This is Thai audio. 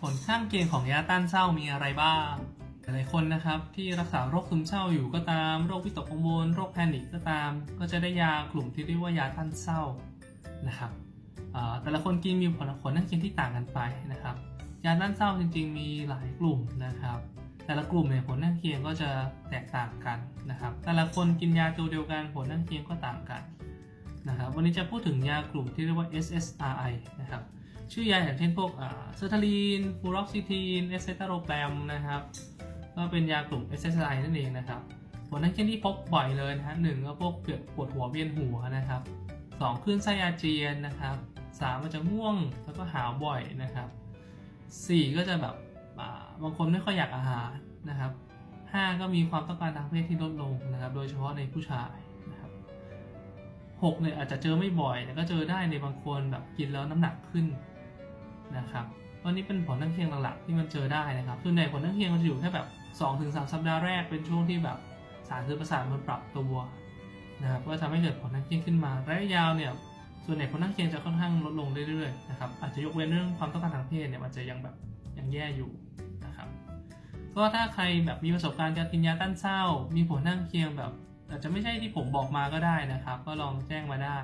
ผลข้างเคียงของยาต้านเศร้ามีอะไรบ้าง หลายคนนะครับที่รักษาโรคซึมเศร้าอยู่ก็ตาม โรควิตกกังวลโรคแพนิคก็ตาม ก็จะได้ยากลุ่มที่เรียกว่ายาต้านเศร้านะครับแต่ละคนกินมีผลผลข้างเคียงที่ต่างกันไปนะครับ ยาต้านเศร้าจริง ๆ มีหลายกลุ่มนะครับ แต่ละกลุ่มเนี่ยผลข้างเคียงก็จะแตกต่างกันนะครับ แต่ละคนกินยาตัวเดียวกันผลข้างเคียงก็ต่างกันนะครับ วันนี้จะพูดถึงยากลุ่มที่เรียกว่า SSRI นะครับ ชื่อยาอย่างเช่นพวกเซอร์ทาลีนฟูรอกซิทีน เอสเซตาโรแกรมนะครับ ก็เป็นยากลุ่ม SSRI นั่นเองนะครับผลข้างเคียงที่พบบ่อยเลยนะฮะหนึ่งก็พวกปวดหัวเวียนหัวนะครับสองคลื่นไส้อาเจียนนะครับสามมันจะง่วงแล้วก็หาวบ่อยนะครับสี่ก็จะแบบาบางคนไม่ค่อยอยากอาหารนะครับห้าก็มีความต้องการทางเพศที่ลดลงนะครับ โดยเฉพาะในผู้ชายนะครับหกเนี่ยอาจจะเจอไม่บ่อย แต่ก็เจอได้ในบางคนแบบกินแล้วน้ำหนักขึ้น นะครับวันนี้เป็นผลข้างเคียงหลักๆที่มันเจอได้นะครับส่วนใหญ่ผลข้างเคียงมันจะอยู่แค่แบบ2-3ถึงสัปดาห์แรกเป็นช่วงที่แบบสารสื่อประสาทมันปรับตัวนะครับก็ทำให้เกิดผลข้างเคียงขึ้นมาระยะยาวเนี่ยส่วนใหญ่ผลข้างเคียงจะค่อนข้างลดลงเรื่อยๆนะครับอาจจะยกเว้นเรื่องความต้องการทางเพศเนี่ยมันจะยังแบบยังแย่อยู่นะครับก็ถ้าใครแบบมีประสบการณ์การกินยาต้านเศร้า มีผลข้างเคียงแบบอาจจะไม่ใช่ที่ผมบอกมาก็ได้นะครับ ก็ลองแจ้งมาได้